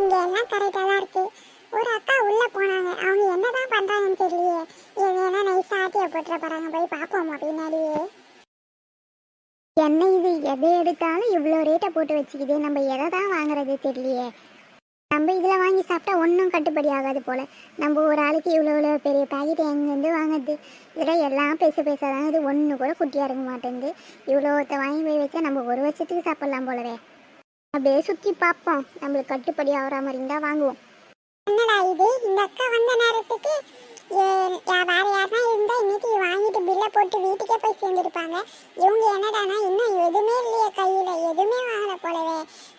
இங்கே எல்லாம் கரெக்டாக தான் இருக்கு. ஒரு அக்கா உள்ளே போனாங்க. அவங்க என்னதான் பண்ணுறாங்கன்னு தெரியலையே. எங்கன்னா நைஸாக ஆட்டியை போட்டுற போகிறாங்க போய் பாப்போமா பின்னாடியே. என்ன இது? எதை எடுத்தாலும் இவ்வளோ ரேட்டை போட்டு வச்சுக்கிது. நம்ம எதை தான் வாங்குறது தெரியலையே. நம்ம இதில் வாங்கி சாப்பிட்டா ஒன்றும் கட்டுப்படி ஆகாது போல். நம்ம ஒரு ஆளுக்கு இவ்வளோ இவ்வளோ பெரிய பாக்கெட் எங்கேருந்து வாங்குறது? இதில் எல்லாம் பேச பேசாதாங்க இது. ஒன்று கூட குட்டியாக இருக்க மாட்டேங்குது. இவ்வளோத்த வாங்கி போய் வச்சா நம்ம ஒரு வருஷத்துக்கு சாப்பிட்லாம் போலவே. அப்படியே சுற்றி பார்ப்போம். நம்மளுக்கு கட்டுப்படி ஆகிற மாதிரி இருந்தால் வாங்குவோம். என்னடா இது? இந்த அக்கா வந்த நேரத்துக்கு வேற யாருனா இருந்தா இன்னைக்கு வாங்கிட்டு பில்லை போட்டு வீட்டுக்கே போய் சேர்ந்துருப்பாங்க. இவங்க என்னடானா இன்னும் எதுவுமே இல்லையே கையில. எதுவுமே வாங்கல போலவே.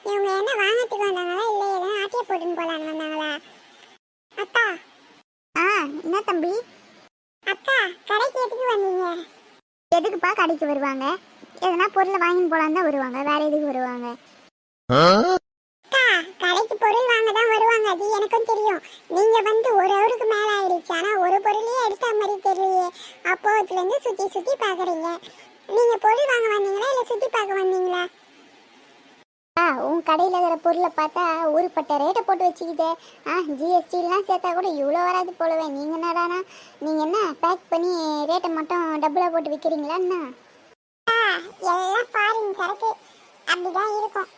இவங்க என்ன வாங்கறதுக்கு வந்தாங்களா இல்லை எதனா ஆட்டிய போட்டுன்னு போலான்னு வந்தாங்களா? அக்கா ஆ என்ன தம்பி? அக்கா கடைக்கு எதுக்கு வந்தீங்க? எதுக்குப்பா கடைக்கு வருவாங்க? எதனா பொருளை வாங்கின்னு போலான்னு தான் வருவாங்க. வேற எதுக்கு வருவாங்க? கடைக்கு பொருள் வாங்க தான் வருவாங்க. அது எனக்கும் தெரியும். நீங்க வந்து ஒரு ஹவருக்கு மேல ஆயிடுச்சு. ஆனா ஒரு பொருளையே எடுத்த மாதிரி தெரியலையே. அப்போத்துல இருந்து சுத்தி சுத்தி பாக்குறீங்க நீங்க பொருள் வாங்க வந்தீங்களா இல்ல சுத்தி பார்க்க வந்தீங்களா? ஆ உன் கடையில் இருக்கிற பொருளை பார்த்தா ஊருப்பட்ட ரேட்டை போட்டு வச்சுக்கிட்டே. ஆ ஜிஎஸ்டிலாம் சேர்த்தா கூட இவ்வளோ வராது போலவே. நீங்கள் என்னடானா? நீங்கள் என்ன பேக் பண்ணி ரேட்டை மட்டும் டபுளாக போட்டு விற்கிறீங்களா என்ன? எல்லாம் ஃபாரின் சரக்கு அப்படிதான் இருக்கும்.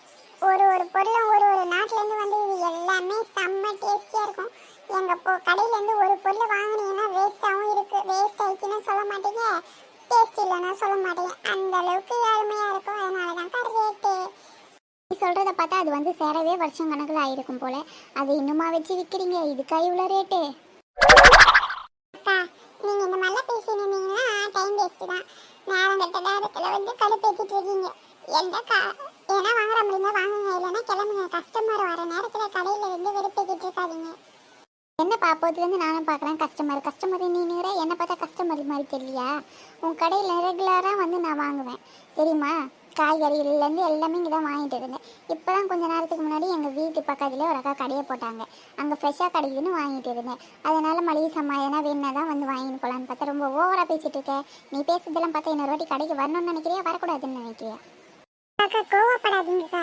ஒரு ஒரு பொருளும் ஒரு ஒரு நாட்டிலேருந்து வந்து இது எல்லாமே செம்ம டேஸ்டியாக இருக்கும். எங்கள் போ கடையிலேருந்து ஒரு பொருள் வாங்கினீங்கன்னா வேஸ்ட்டாகவும் இருக்குது வேஸ்ட் ஆயிடுச்சுன்னு சொல்ல மாட்டீங்க. டேஸ்ட் இல்லைன்னா சொல்ல மாட்டீங்க. அந்த அளவுக்கு அருமையாக இருக்கும். அதனால தான் ரேட்டு நீ சொல்கிறத பார்த்தா அது வந்து சேரவே வருஷம் கணக்கில் ஆயிருக்கும் போல. அது இன்னுமா வச்சு விற்கிறீங்க இதுக்கா இவ்வளோ ரேட்டு நீங்கள் இந்த மாதிரிலாம் பேசிட்டு இருந்தீங்கன்னா டைம் வேஸ்ட்டு தான். நேரம் கட்ட நேரத்தில் வந்து கடுப்பேற்றிட்டு இருக்கீங்க. எந்த கா ஏன்னா வாங்குற முடியுமா வாங்குங்க. இல்லைன்னா கிளம்புங்க. கஸ்டமர் வர நேரத்தில் கடையில் இருந்து வெறுப்பிக்கிட்டு இருக்காதீங்க. என்ன பாப்போத்துலேருந்து நானும் பார்க்குறேன் கஸ்டமர் கஸ்டமர் நீனுங்கிற என்ன பார்த்தா கஸ்டமர் மாதிரி தெரியலையா? உன் கடையில் ரெகுலராக வந்து நான் வாங்குவேன். தெரியுமா? காய்கறிகள்லேருந்து எல்லாமே இங்கே தான் வாங்கிட்டு இருந்தேன். இப்போ தான் கொஞ்ச நேரத்துக்கு முன்னாடி எங்கள் வீட்டு பக்கத்துலேயே ஒரு அக்கா கடையை போட்டாங்க. அங்கே ஃப்ரெஷ்ஷாக கிடைக்குதுன்னு வாங்கிட்டு இருந்தேன். அதனால் மளிகை சாமான் எதனா வேணா தான் வந்து வாங்கிட்டு போகலான்னு பார்த்தா ரொம்ப ஓவராக பேசிகிட்டு இருக்கேன் நீ பேசுறதெல்லாம் பார்த்தா இன்னொரு வாட்டி கடைக்கு வரணும்னு நினைக்கிறியா? வரக்கூடாதுன்னு நினைக்கிறியா? அக்கா கோவப்படாதீங்கக்கா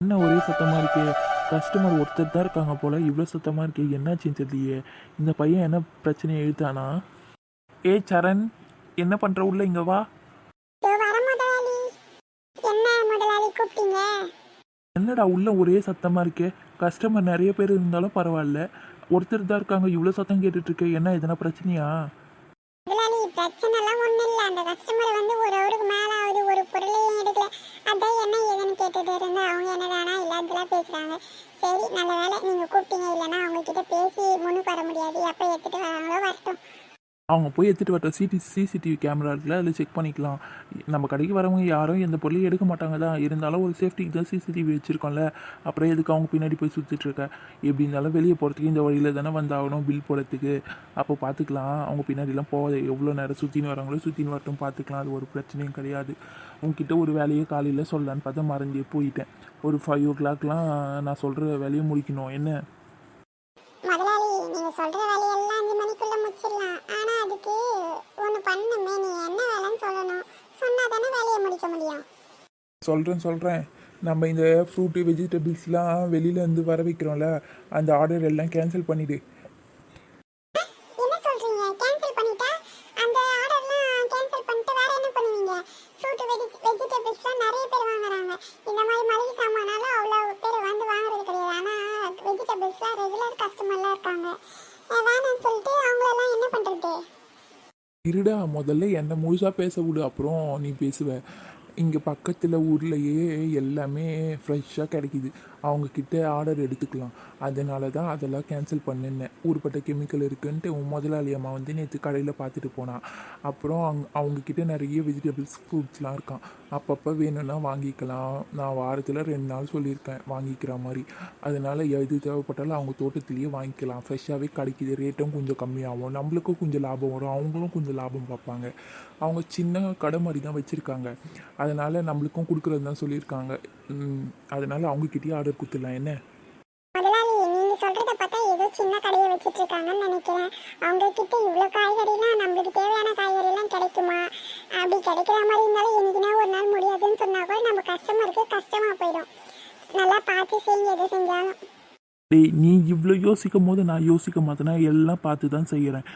என்ன ஒரே சத்தமாக இருக்கே? கஸ்டமர் ஒருத்தர் தான் இருக்காங்க போல இவ்வளோ சத்தமாக இருக்கே? என்னாச்சுன்னு தெரியலையே. இந்த பையன் என்ன பிரச்சனையை எழுத்தானா ஏ சரண் என்ன பண்ணுற உள்ள? இங்கே வா. என்ன என்னடா உள்ள ஒரே சத்தமாக இருக்கே? கஸ்டமர் நிறைய பேர் இருந்தாலும் பரவாயில்ல. ஒருத்தர் தான் இருக்காங்க இவ்வளோ சத்தம் கேட்டுட்டு இருக்கே. என்ன எதனா பிரச்சனையா முதலாளி பிரச்சனைலாம் ஒன்றும் இல்லை அந்த கஸ்டமர் வந்து ஒரு ஹவருக்கு மேலே ஆகுது ஒரு பொருளையும் எடுக்கல அதான் என்ன இருந்து அவங்க என்னடானா இல்லாததெல்லாம் பேசுகிறாங்க சரி நல்ல வேலை நீங்கள் கூப்பிட்டீங்க இல்லைன்னா அவங்கக்கிட்ட பேசி முன்னுக்கு வர முடியாது. எப்போ எடுத்துகிட்டு வராங்களோ வரட்டும். அவங்க போய் எடுத்துகிட்டு வர சிடி சிசிடிவி கேமரா இருக்குல்ல அதில் செக் பண்ணிக்கலாம். நம்ம கடைக்கு வரவங்க யாரும் எந்த பொருளையும் எடுக்க மாட்டாங்க தான் இருந்தாலும் ஒரு சேஃப்டிக்கு தான் சிசிடிவி வச்சுருக்கோம்ல. அப்புறம் எதுக்கு அவங்க பின்னாடி போய் சுற்றிட்டுருக்க எப்படி இருந்தாலும் வெளியே போகிறதுக்கு இந்த வழியில் தானே வந்தாகணும் பில் போடுறதுக்கு. அப்போ பார்த்துக்கலாம். அவங்க பின்னாடிலாம் போகாது எவ்வளோ நேரம் சுற்றின்னு வராங்களோ சுற்றின்னு வரட்டும் பார்த்துக்கலாம். அது ஒரு பிரச்சனையும் கிடையாது. உங்ககிட்ட ஒரு வேலையை காலையில் சொல்லலான்னு பார்த்தா மறந்தே போயிட்டேன். ஒரு ஃபைவ் ஓ கிளாக்லாம் நான் சொல்கிற வேலையை முடிக்கணும். என்ன? முதலாளி நீங்கள் சொல்கிற வேலையெல்லாம் அஞ்சு மணிக்குள்ளே முடிச்சிடலாம். ஆனால் அதுக்கு ஒன்று பண்ணுமே நீ என்ன வேலைன்னு சொல்லணும். சொன்னா தானே வேலையை முடிக்க முடியும். சொல்கிறேன் சொல்கிறேன் நம்ம இந்த ஃப்ரூட்டு வெஜிடபிள்ஸ்லாம் வெளியிலேருந்து வர வைக்கிறோம்ல அந்த ஆர்டர் எல்லாம் கேன்சல் பண்ணிவிடு என்ன சொல்றீங்க கேன்சல் பண்ணிட்டா அந்த ஆர்டர்லாம் கேன்சல் பண்ணிட்டு வேற என்ன பண்ணுவீங்க ஃப்ரூட் வெஜி வெஜிடபிள்ஸ்லாம் நிறைய பேர் வாங்குறாங்க இந்த மாதிரி மளிகை சாமானாலும் அவ்வளோ பேர் வந்து வாங்குறது கிடையாது ஆனால் வெஜிடபிள்ஸ்லாம் ரெகுலர் கஸ்டமர்லாம் இருக்காங்க அஹ் வேணாம்னு சொல்லிட்டு அவங்களெல்லாம் என்ன பண்ணுறது இருடா முதல்ல என்னை முழுசாக பேச விடு அப்புறம் நீ பேசுவ. இங்கே பக்கத்தில் ஊர்லேயே எல்லாமே ஃப்ரெஷ்ஷாக கிடைக்கிது. அவங்கக்கிட்ட ஆர்டர் எடுத்துக்கலாம். அதனால தான் அதெல்லாம் கேன்சல் பண்ணினேன். ஊர்பட்ட கெமிக்கல் இருக்குன்ட்டு உன் முதலாளி அம்மா வந்து நேற்று கடையில் பார்த்துட்டு போனான் அப்புறம் அங் அவங்கக்கிட்ட நிறைய வெஜிடபிள்ஸ் ஃப்ரூட்ஸ்லாம் இருக்கான் அப்பப்போ வேணும்னா வாங்கிக்கலாம். நான் வாரத்தில் ரெண்டு நாள் சொல்லியிருக்கேன் வாங்கிக்கிற மாதிரி. அதனால் எது தேவைப்பட்டாலும் அவங்க தோட்டத்துலேயே வாங்கிக்கலாம். ஃப்ரெஷ்ஷாகவே கிடைக்குது. ரேட்டும் கொஞ்சம் கம்மியாகும். நம்மளுக்கும் கொஞ்சம் லாபம் வரும். அவங்களும் கொஞ்சம் லாபம் பார்ப்பாங்க. அவங்க சின்ன கடை மாதிரி தான் வச்சுருக்காங்க. அதனால் நம்மளுக்கும் கொடுக்குறது தான் சொல்லியிருக்காங்க. ம், அதனால அவங்கக்கிட்டேயே ஆர்டர் கொடுத்துடலாம். என்ன? முதலாளி நீங்க சொல்றத பார்த்தா ஏதோ சின்ன கடையை வச்சிட்டு இருக்காங்கன்னு நினைக்கிறேன். அவங்க கிட்ட இவ்வளோ காய்கறிலாம் நம்மளுக்கு தேவையான காய்கறிலாம் கிடைக்குமா? அப்படி கிடைக்கிற மாதிரி இருந்தாலும் என்னைக்குனா ஒரு நாள் முடியாதுன்னு சொன்னா கூட நம்ம கஸ்டமருக்கு கஷ்டமா போயிடும். நல்லா பார்த்து செய்ய எது செஞ்சாலும். டேய் நீ இவ்வளோ யோசிக்கும் போது நான் யோசிக்க மாட்டேனா எல்லாம் பார்த்து தான் செய்கிறேன்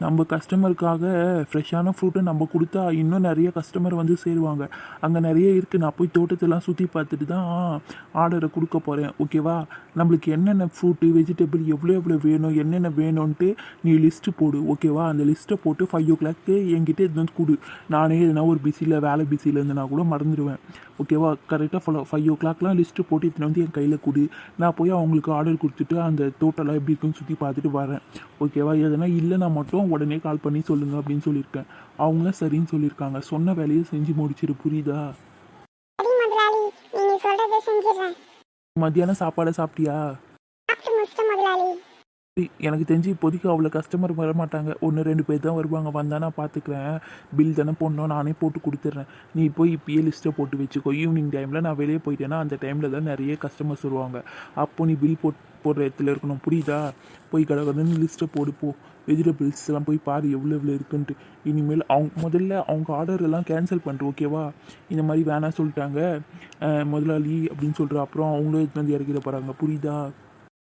நம்ம கஸ்டமருக்காக ஃப்ரெஷ்ஷான ஃப்ரூட்டை நம்ம கொடுத்தா இன்னும் நிறைய கஸ்டமர் வந்து சேருவாங்க. அங்கே நிறைய இருக்குது நான் போய் தோட்டத்தெல்லாம் சுற்றி பார்த்துட்டு தான் ஆர்டரை கொடுக்க போகிறேன் ஓகேவா நம்மளுக்கு என்னென்ன ஃப்ரூட்டு வெஜிடபிள் எவ்வளோ எவ்வளோ வேணும் என்னென்ன வேணும்ன்ட்டு நீ லிஸ்ட்டு போடு. ஓகேவா அந்த லிஸ்ட்டை போட்டு ஃபைவ் ஓ கிளாக்கு என்கிட்ட இது வந்து கொடு. நானே எதுனா ஒரு பிஸியில் வேலை பிஸியில் இருந்தேன்னா கூட மறந்துடுவேன் ஓகேவா கரெக்டாக ஃபுல்லாக ஃபைவ் ஓ கிளாக்லாம் லிஸ்ட்டு போட்டு இத்தனை வந்து என் கையில் கொடு. நான் போய் அவங்களுக்கு ஆர்டர் கொடுத்துட்டு அந்த தோட்டம்லாம் எப்படி இருக்குன்னு சுற்றி பார்த்துட்டு வரேன். ஓகேவா எதனா இல்லைனா மட்டும் உடனே கால் பண்ணி சொல்லுங்கள் அப்படின்னு சொல்லியிருக்கேன். அவங்களும் சரின்னு சொல்லியிருக்காங்க. சொன்ன வேலையை செஞ்சு முடிச்சிடு. புரியுதா? மத்தியானம் சாப்பாடை சாப்பிட்டியா சாப்பிட்டு முடிச்சிட்ட முதலாளி சரி, எனக்கு தெரிஞ்சு இப்போதைக்கு அவ்வளோ கஸ்டமர் வர மாட்டாங்க. ஒன்று ரெண்டு பேர் தான் வருவாங்க. வந்தால் நான் பார்த்துக்கிறேன் பில் தானே போடணும். நானே போட்டு கொடுத்துட்றேன். நீ போய் இப்பயே லிஸ்ட்டை போட்டு வச்சுக்கோ. ஈவினிங் டைமில் நான் வெளியே போயிட்டேன்னா அந்த டைமில் தான் நிறைய கஸ்டமர்ஸ் வருவாங்க. அப்போ நீ பில் போட் போடுற இடத்துல இருக்கணும். புரியுதா? போய் கடை லிஸ்ட்டை போடு போ. வெஜிடபிள்ஸ் எல்லாம் போய் பாரு எவ்வளோ எவ்வளோ இருக்குன்ட்டு. இனிமேல் அவங்க முதல்ல அவங்க ஆர்டர் எல்லாம் கேன்சல் பண்ணிட்டு ஓகேவா இந்த மாதிரி வேணாம் சொல்லிட்டாங்க. முதலாளி அப்படின்னு சொல்கிற அப்புறம் அவங்களும் வந்து இறக்கிட போகிறாங்க புரியுதா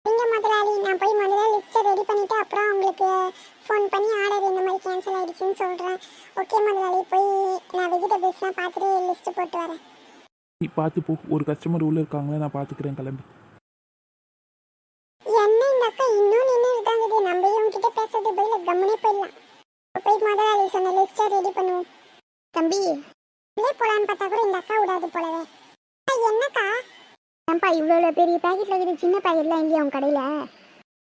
நீங்க முதலாளி நான் போய் முதல்ல லிஸ்ட்டை ரெடி பண்ணிட்டு அப்புறம் உங்களுக்கு ஃபோன் பண்ணி ஆர்டர் இந்த மாதிரி ஆயிடுச்சுன்னு சொல்றேன். ஓகே முதலாளி போய் நான் வெஜிடபிள்ஸ்லாம் பார்த்துட்டு லிஸ்ட் போட்டு வரேன். நீ பார்த்து போ. ஒரு கஸ்டமர் உள்ளே இருக்காங்களே நான் பார்த்துக்கிறேன் கிளம்பி. என்ன இந்த அக்கா இன்னும் நின்று இருக்காங்குது நம்ம இவங்க கிட்ட பேசுறது பதில் கம்முனே போயிடலாம். போய் முதலாளி சொன்ன லிஸ்ட்டை ரெடி பண்ணுவோம். தம்பி உள்ளே பார்த்தா கூட இந்த அக்கா விடாது போலவே. என்னக்கா? ஏன்பா இவ்வளோ பெரிய பேக்கெட்ல இருக்குது. சின்ன பேக்கெட்லாம் இல்லையா உங்க கடையில்?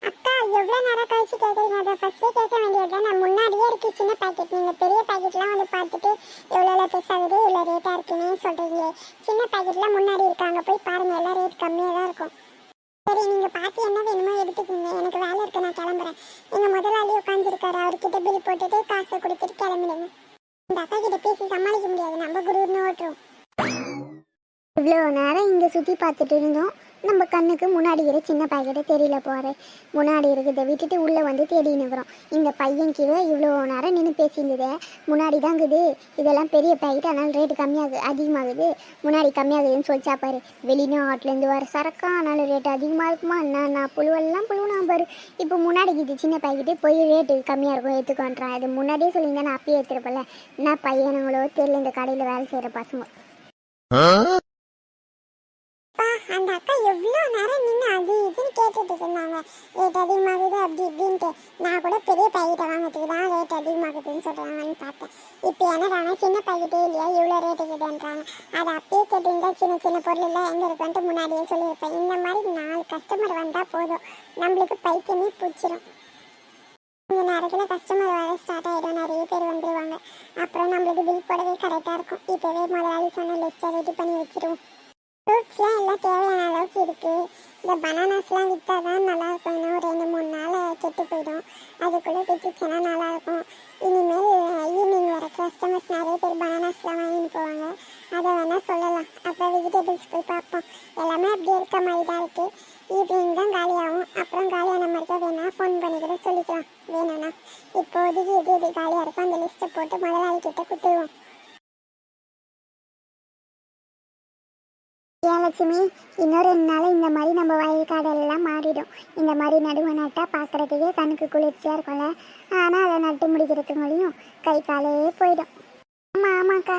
அக்கா எவ்வளோ நேரம் கழிச்சு கேட்குறீங்க அதை ஃபஸ்ட்டே கேட்க வேண்டியது நான் முன்னாடியே இருக்கு சின்ன பாக்கெட் நீங்கள் பெரிய பாக்கெட்லாம் வந்து பார்த்துட்டு எவ்வளோ எவ்வளோ பெருசாகுது இவ்வளோ ரேட்டாக இருக்குன்னு சொல்கிறீங்க சின்ன பாக்கெட்லாம் முன்னாடி இருக்காங்க போய் பாருங்கள் எல்லாம் ரேட் கம்மியாக தான் இருக்கும். சரி நீங்கள் பார்த்து என்ன வேணுமோ எடுத்துக்கோங்க. எனக்கு வேலை இருக்கு நான் கிளம்புறேன். எங்கள் முதலாளி உட்காந்துருக்காரு அவர்கிட்ட பில் போட்டுட்டு காசை கொடுத்துட்டு கிளம்பிடுங்க. இந்த அக்கா கிட்ட பேசி சமாளிக்க முடியாது. நம்ம குருன்னு ஓட்டுறோம். இவ்வளோ நேரம் இங்கே சுற்றி பார்த்துட்டு இருந்தோம். நம்ம கண்ணுக்கு முன்னாடி இருக்கிற சின்ன பாக்கெட்டு தெரியல போகிறேன் முன்னாடி இருக்கிறத விட்டுட்டு உள்ளே வந்து தேடி நிற்கிறோம் இந்த பையன் கீழே இவ்வளோ நேரம் நின்று பேசியிருந்தது. முன்னாடி தாங்குது இதெல்லாம் பெரிய பாக்கெட் அதனால் ரேட்டு கம்மியாகுது அதிகமாகுது. முன்னாடி கம்மியாகுதுன்னு சொல்லிச்சா பாரு. வெளிநாட்டிலேருந்து வர சரக்கா அதனால ரேட்டு அதிகமாக இருக்குமா? நான் நான் புழுவெல்லாம் புழுனா பாரு. இப்போ முன்னாடி இது சின்ன பாக்கெட்டு போய் ரேட்டு கம்மியாக இருக்கும் எடுத்துக்கோன்றான் அது முன்னாடியே சொல்லியிருந்தேன் நான் அப்பயே எடுத்துருப்பல என்ன பையனுங்களோ தெரியல இந்த கடையில் வேலை செய்கிற பசங்க. அந்த அக்கா எவ்வளோ நேரம் நின்று அது இதுன்னு கேட்டுட்டு இருந்தாங்க. ரேட் அதிகமாகுது அப்படி இப்படின்ட்டு. நான் கூட பெரிய பாக்கெட்டை வாங்கிறதுக்கு தான் ரேட் அதிகமாகுதுன்னு சொல்கிறாங்கன்னு பார்த்தேன். இப்போ என்னடானா சின்ன பாக்கெட்டே இல்லையா? இவ்வளோ ரேட்டு கேட்டுன்றாங்க அதை அப்பயே கேட்டிருந்தா சின்ன சின்ன பொருள் எல்லாம் எங்கே இருக்குன்ட்டு முன்னாடியே சொல்லியிருப்பேன். இந்த மாதிரி நாலு கஸ்டமர் வந்தால் போதும். நம்மளுக்கு பைத்தியமே பிடிச்சிரும். இந்த நேரத்தில் கஸ்டமர் வர ஸ்டார்ட் ஆகிடும் நிறைய பேர் வந்துடுவாங்க அப்புறம் நம்மளுக்கு பில் போடவே கரெக்டாக இருக்கும். இப்போவே முதலாளி சொன்ன லிஸ்ட்டை ரெடி பண்ணி வச்சிருவோம். ஃப்ரூட்ஸ்லாம் எல்லாம் தேவையான அளவுக்கு இருக்குது இந்த பனானாஸ்லாம் விற்றா தான் நல்லாயிருக்கும். இன்னும் ரெண்டு மூணு நாள் கெட்டு போயிடும். அதுக்குள்ளே விற்றுச்சுன்னா நல்லாயிருக்கும். இனிமேல் ஈவினிங் வர கஸ்டமர்ஸ் நிறைய பேர் பனானாஸ்லாம் வாங்கிட்டு போவாங்க. அதை வேணால் சொல்லலாம். அப்புறம் வெஜிடபிள்ஸ் போய் பார்ப்போம். எல்லாமே அப்படியே இருக்க மாதிரி தான் இருக்குது ஈவினிங் தான் காலியாகும். அப்புறம் காலியான மாதிரி வேணால் ஃபோன் பண்ணிக்கிட்டு சொல்லிக்கலாம். வேணும்னா. இப்போதைக்கு எது எது காலியாக இருக்கோ அந்த லிஸ்ட்டை போட்டு முதலாளி கிட்ட கொடுத்துருவோம். ஏன் லட்சுமி? இன்னும் ரெண்டு நாள் இந்த மாதிரி நம்ம வயல்காடெல்லாம் மாறிடும். இந்த மாதிரி நடுவை நட்டா பார்க்குறதுக்கே கண்ணுக்கு குளிர்ச்சியாக இருக்கும்ல. ஆனால் அதை நட்டு முடிக்கிறதுக்குள்ளேயும் கை காலே போயிடும். ஆமாம் ஆமாக்கா.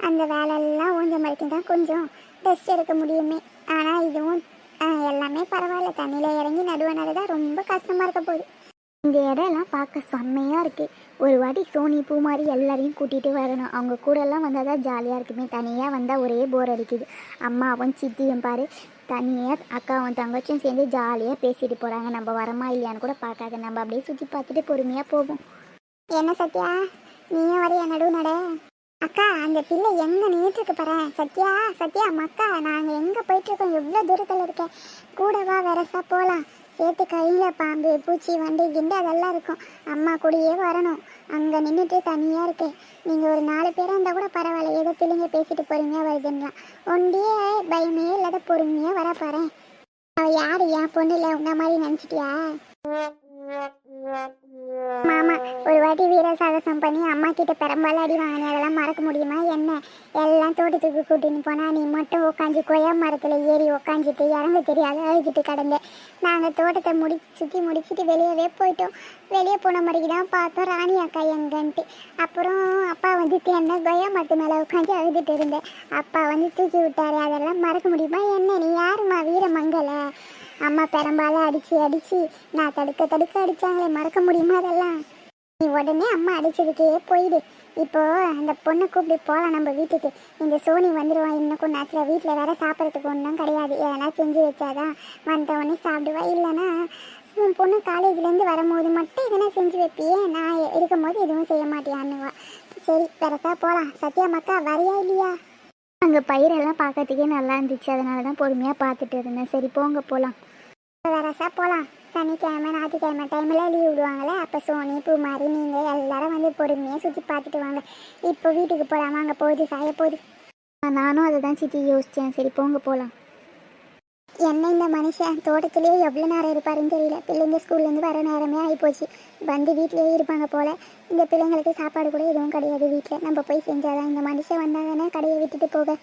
அந்த வேலையெல்லாம் ஊஞ்ச வரைக்கும் தான் கொஞ்சம் ரெஸ்ட் எடுக்க முடியுமே. ஆனால் இதுவும் ஆ, எல்லாமே பரவாயில்ல. தண்ணியில் இறங்கி நடுவனால தான் ரொம்ப கஷ்டமாக இருக்க போகுது. இந்த இடம்லாம் பார்க்க செம்மையாக இருக்குது ஒரு வாட்டி சோனி பூ மாதிரி எல்லாரையும் கூட்டிகிட்டு வரணும். அவங்க கூடலாம் வந்தால் தான் ஜாலியாக இருக்குமே. தனியாக வந்தால் ஒரே போர் அடிக்குது. அம்மாவும் சித்தியும் பாரு. தனியாக அக்காவும் தங்கச்சியும் சேர்ந்து ஜாலியாக பேசிட்டு போகிறாங்க நம்ம வரமா இல்லையான்னு கூட பார்க்காத. நம்ம அப்படியே சுற்றி பார்த்துட்டு பொறுமையாக போவோம். என்ன சத்யா? நீயும் வரைய நடுவு நட? அக்கா அந்த பிள்ளை எங்கே நின்றுட்டு இருக்கு பாரு. சத்யா சத்யா மக்கா நாங்கள் எங்கே போயிட்டு இருக்கோம்? தூரத்தில் தூரத்துல இருக்கேன்? கூடவா வெரசா போகலாம் சேர்த்து கையில் பாம்பு பூச்சி வண்டி கிண்டு அதெல்லாம் இருக்கும். அம்மா கூடயே வரணும். அங்கே நின்றுட்டு தனியாக இருக்கேன் நீங்கள் ஒரு நாலு பேரா இருந்தால் கூட பரவாயில்ல. ஏதோ பிள்ளைங்க பேசிட்டு பொறுமையாக வருதுன்னா ஒண்டியே பயமே இல்லாத பொறுமையாக வர பாரு அவ என் பொண்ணு இல்லை உங்க மாதிரி நினச்சிட்டியா? மாமா ஒரு வாட்டி வீர சாகசம் பண்ணி அம்மா கிட்ட பெரும்பாலும் அடி வாங்கினே அதெல்லாம் மறக்க முடியுமா? என்ன? எல்லாம் தோட்டத்துக்கு கூட்டின்னு போனா நீ மட்டும் உட்காந்து கொய்யா மரத்துல ஏறி உட்காந்துட்டு இறங்க தெரியாத அழுகிட்டு கிடந்த. நாங்கள் தோட்டத்தை முடி சுற்றி முடிச்சுட்டு வெளியவே போயிட்டோம். வெளியே போன மாதிரி தான் பார்த்தோம். ராணி அக்கா எங்கன்ட்டு. அப்புறம் அப்பா வந்து தேர்ந்த கொய்யா மரத்து மேல உட்காந்து அழுதுட்டு இருந்தேன். அப்பா வந்து தூக்கி விட்டாரு. அதெல்லாம் மறக்க முடியுமா? என்ன? நீ யாரும்மா? வீரமங்கல. அம்மா பெரம்பால அடிச்சு அடிச்சு. நான் தடுக்க தடுக்க அடிச்சாங்களே மறக்க முடியுமா அதெல்லாம்? நீ உடனே அம்மா அடிச்சதுக்கே போயிடு. இப்போ அந்த பொண்ணை கூப்பிட்டு போகலாம் நம்ம வீட்டுக்கு. இந்த சோனி வந்துடுவான் இன்னும் கொஞ்ச நேரத்தில் வீட்டில் வேற சாப்பிட்றதுக்கு ஒன்றும் கிடையாது. எதனா செஞ்சு வச்சாதான் வந்தவொடனே சாப்பிடுவா. இல்லைன்னா உன் பொண்ணு காலேஜ்லேருந்து வரும்போது மட்டும் எதனா செஞ்சு வைப்பியே. நான் இருக்கும்போது எதுவும் செய்ய மாட்டியான்னுவா. சரி பெருசா போகலாம் சத்யா மக்கா வரியா இல்லையா? அங்கே பயிரெல்லாம் பார்க்கறதுக்கே நல்லா இருந்துச்சு. அதனால தான் பொறுமையாக பார்த்துட்டு இருந்தேன். சரி போங்க போகலாம் வரசா போகலாம் சனிக்கிழமை ஞாயிற்றுக்கிழமை டைமில் லீவ் விடுவாங்களே அப்போ சோனி பூமாரி நீங்கள் எல்லாரும் வந்து பொறுமையாக சுற்றி பார்த்துட்டு வாங்க. இப்போ வீட்டுக்கு போகலாமா அங்கே போகுது சாய போகுது? நானும் அதை தான் சித்தி யோசித்தேன் சரி போங்க போகலாம் என்ன இந்த மனுஷன்? தோட்டத்திலேயே எவ்வளோ நேரம் இருப்பாருன்னு தெரியல. பிள்ளைங்க ஸ்கூல்லேருந்து வர நேரமே ஆகிப்போச்சு வந்து வீட்டிலேயே இருப்பாங்க போல். இந்த பிள்ளைங்களுக்கு சாப்பாடு கூட எதுவும் கிடையாது வீட்டில். நம்ம போய் செஞ்சாதான் இந்த மனுஷன் வந்தாங்கன்னா கடையை விட்டுட்டு போக.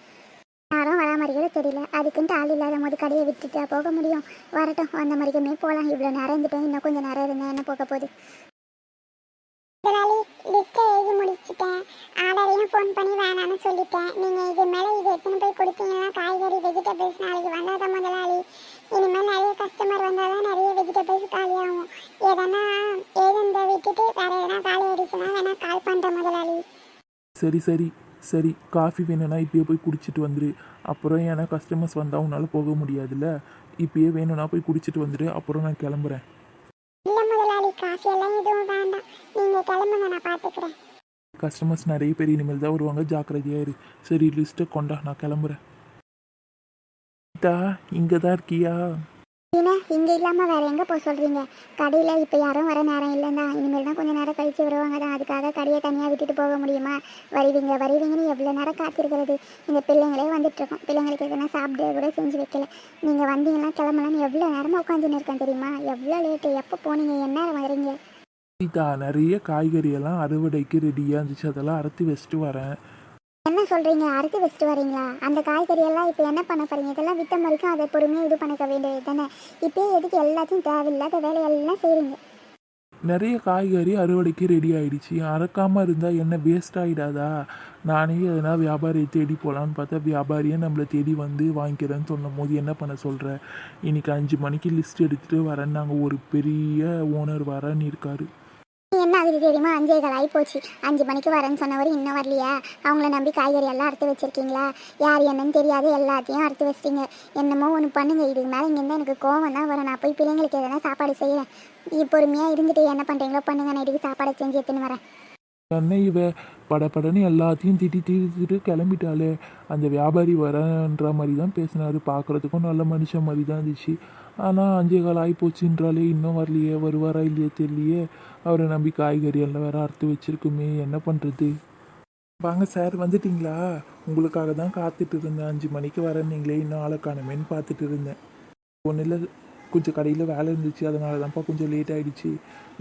யாரும் வரா மாதிரி கூட தெரியல. அதுக்குன்ட்டு ஆள் இல்லாத போது கடையை விட்டுட்டு போக முடியும். வரட்டும் வந்த மாதிரிக்குமே போகலாம் இவ்வளோ நேரம் இருந்துட்டேன் இன்னும் கொஞ்சம் நேரம் இருந்தேன் என்ன போக போகுது? முதலாளி லிஸ்ட்டை எழுதி முடிச்சிட்டேன். ஆர்டரையும் ஃபோன் பண்ணி வேணாம்னு சொல்லிட்டேன். நீங்கள் இது மேலே இது எத்தனை போய் கொடுத்தீங்கன்னா காய்கறி வெஜிடபிள்ஸ் நாளைக்கு வந்தாதான் முதலாளி? இனிமேல் நிறைய கஸ்டமர் வந்தால் தான் நிறைய வெஜிடபிள்ஸ் காலியாகும் எதனா ஏதெந்த விட்டுட்டு வேறு எதனா காலி ஆயிடுச்சுன்னா வேணா கால் பண்ணுறேன் முதலாளி. சரி சரி. சரி காஃபி வேணும்னா இப்பயே போய் குடிச்சிட்டு வந்துரு. அப்புறம் ஏன்னா கஸ்டமர்ஸ் வந்தால் உன்னால் போக முடியாதுல்ல. இப்பயே வேணும்னா போய் குடிச்சிட்டு வந்துடு அப்புறம் நான் கிளம்புறேன். கஸ்டமர்ஸ் நிறைய பேர் இனிமேல் தான் வருவாங்க. ஜாக்கிரதையாக இரு. சரி லிஸ்ட்டை கொண்டா நான் கிளம்புறேன். இங்கே தான் இருக்கியா? இங்கே இல்லாமல் வேறு எங்கே போக சொல்கிறீங்க கடையில் இப்போ யாரும் வர நேரம் இல்லைன்னா இனிமேல் தான் கொஞ்சம் நேரம் கழித்து வருவாங்க தான். அதுக்காக கடையை தனியாக விட்டுட்டு போக முடியுமா? வருவீங்க வருவீங்கன்னு எவ்வளோ நேரம் காத்திருக்கிறது? இந்த பிள்ளைங்களே வந்துட்டுருக்கோம் பிள்ளைங்களுக்கு எதுனா சாப்பிட கூட செஞ்சு வைக்கல. நீங்கள் வந்தீங்கன்னா கிளம்பலான்னு எவ்வளோ நேரமாக உட்காந்துன்னு இருக்கேன் தெரியுமா? எவ்வளோ லேட்டு எப்போ போனீங்க? என்ன நேரம் வரீங்க நிறைய காய்கறியெல்லாம் அறுவடைக்கு ரெடியாக இருந்துச்சு. அதெல்லாம் அறுத்து வச்சுட்டு வரேன். என்ன சொல்கிறீங்க அறுத்து வச்சுட்டு வரீங்களா? அந்த காய்கறி எல்லாம் இப்போ என்ன பண்ண போறீங்க? இதெல்லாம் வித்த மறுக்கும் அதை பொறுமையாக இது பண்ணிக்க வேண்டியது தானே? இப்போயே எதுக்கு எல்லாத்தையும் தேவையில்லாத வேலையெல்லாம் செய்கிறீங்க நிறைய காய்கறி அறுவடைக்கு ரெடி ஆயிடுச்சு. அறக்காமல் இருந்தால் என்ன வேஸ்ட் ஆகிடாதா நானே எதனா வியாபாரியை தேடி போகலான்னு பார்த்தா வியாபாரியே நம்மளை தேடி வந்து வாங்கிக்கிறேன்னு சொன்னும் போது என்ன பண்ண சொல்கிற இன்னைக்கு அஞ்சு மணிக்கு லிஸ்ட் எடுத்துகிட்டு வரேன்னு நாங்கள் ஒரு பெரிய ஓனர் வரேன்னு இருக்காரு. என்ன ஆகுது தெரியுமா? அஞ்சே கால் ஆகி போச்சு அஞ்சு மணிக்கு வரேன்னு சொன்னவர் இன்னும் வரலையா. அவங்கள நம்பி காய்கறி எல்லாம் அறுத்து வச்சிருக்கீங்களா? யார் என்னன்னு தெரியாது. எல்லாத்தையும் அறுத்து வச்சிட்டீங்க. என்னமோ ஒன்று பண்ணுங்க. இதுக்கு மேலே இங்கேருந்து எனக்கு கோவம் தான் வரும். நான் போய் பிள்ளைங்களுக்கு எதனா சாப்பாடு செய்கிறேன் பொறுமையாக இருந்துட்டு என்ன பண்ணுறீங்களோ பண்ணுங்க. நைட்டுக்கு சாப்பாடை செஞ்சு எடுத்துன்னு வரேன். என்ன இவ படபடன்னு எல்லாத்தையும் திட்டி திட்டிட்டு கிளம்பிட்டாளே. அந்த வியாபாரி வரேன்ற மாதிரி தான் பேசினாரு. பார்க்குறதுக்கும் நல்ல மனுஷன் மாதிரி தான் இருந்துச்சு. ஆனால் அஞ்சே கால் ஆகி போச்சுன்றாலே இன்னும் வரலையே வருவாரா இல்லையே தெரியலையே. அவரை நம்பி காய்கறி எல்லாம் வேற அறுத்து வச்சிருக்குமே என்ன பண்ணுறது வாங்க சார் வந்துட்டீங்களா? உங்களுக்காக தான் காத்துட்டு இருந்தேன். அஞ்சு மணிக்கு வரேன்னீங்களே இன்னும் ஆளை காணுமேன்னு பார்த்துட்டு இருந்தேன். ஒன்றும் இல்லை. கொஞ்சம் கடையில் வேலை இருந்துச்சு. அதனால தான்ப்பா கொஞ்சம் லேட் ஆகிடுச்சு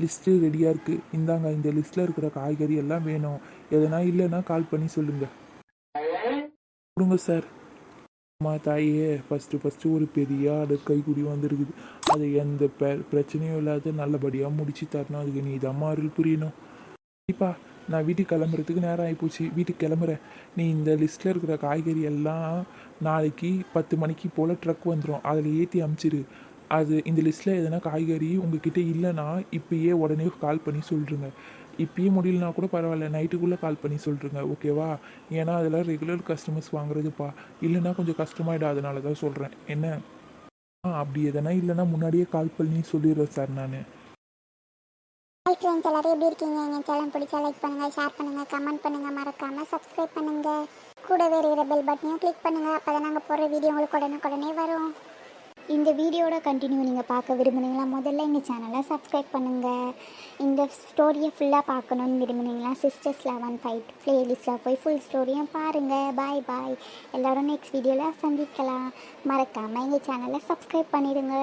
லிஸ்ட்டு ரெடியாக இருக்குது இந்தாங்க இந்த லிஸ்ட்டில் இருக்கிற காய்கறி எல்லாம் வேணும். எதனா இல்லைன்னா கால் பண்ணி சொல்லுங்கள் கொடுங்க சார் அம்மா தாயே ஃபஸ்ட்டு ஃபஸ்ட்டு ஒரு பெரிய ஆர்டர் கைக்குடி வந்துருக்குது. அது எந்த பிரச்சனையும் இல்லாத நல்லபடியாக முடிச்சு தரணும். அதுக்கு நீ தான் அருள் புரியணும். கண்டிப்பா நான் வீட்டுக்கு கிளம்புறதுக்கு நேரம் ஆகிப்போச்சு வீட்டுக்கு கிளம்புறேன். நீ இந்த லிஸ்ட்டில் இருக்கிற காய்கறி எல்லாம் நாளைக்கு பத்து மணிக்கு போல் ட்ரக் வந்துடும் அதில் ஏற்றி அமுச்சிரு. அது இந்த லிஸ்ட்டில் எதனா காய்கறி உங்ககிட்ட இல்லைன்னா இப்பயே உடனே கால் பண்ணி சொல்லிடுங்க இப்பயே முடியலனா கூட பரவாயில்ல நைட்டுக்குள்ளே கால் பண்ணி சொல்லிடுங்க ஓகேவா ஏன்னா அதெல்லாம் ரெகுலர் கஸ்டமர்ஸ் வாங்குறதுப்பா. இல்லைன்னா கொஞ்சம் கஷ்டமாயிடும் அதனால தான் சொல்கிறேன் என்ன? ஆ அப்படி எதனா இல்லைன்னா முன்னாடியே கால் பண்ணி சொல்லிடுறேன் சார் நான். ஹாய் ஃப்ரெண்ட்ஸ் எல்லாரும் எப்படி இருக்கீங்க? எங்கள் சேனல் பிடிச்சா லைக் பண்ணுங்கள் ஷேர் பண்ணுங்கள் கமெண்ட் பண்ணுங்கள் மறக்காமல் சப்ஸ்கிரைப் பண்ணுங்கள் கூடவே இருக்கிற பெல் பட்டனையும் கிளிக் பண்ணுங்கள் அப்போ தான் நாங்கள் போடுற வீடியோ உங்களுக்கு உடனுக்குடனே வரும். இந்த வீடியோட கண்டினியூ நீங்கள் பார்க்க விரும்புனீங்களா? முதல்ல எங்கள் சேனலை சப்ஸ்கிரைப் பண்ணுங்கள் இந்த ஸ்டோரியை ஃபுல்லாக பார்க்கணுன்னு விரும்புனீங்களா? சிஸ்டர்ஸ் லெவன் ஃபைவ் ப்ளேலிஸ்ட்டில் போய் ஃபுல் ஸ்டோரியும் பாருங்கள் பாய் பாய் எல்லோரும் நெக்ஸ்ட் வீடியோவில் சந்திக்கலாம். மறக்காமல் எங்கள் சேனலை சப்ஸ்கிரைப் பண்ணிடுங்க.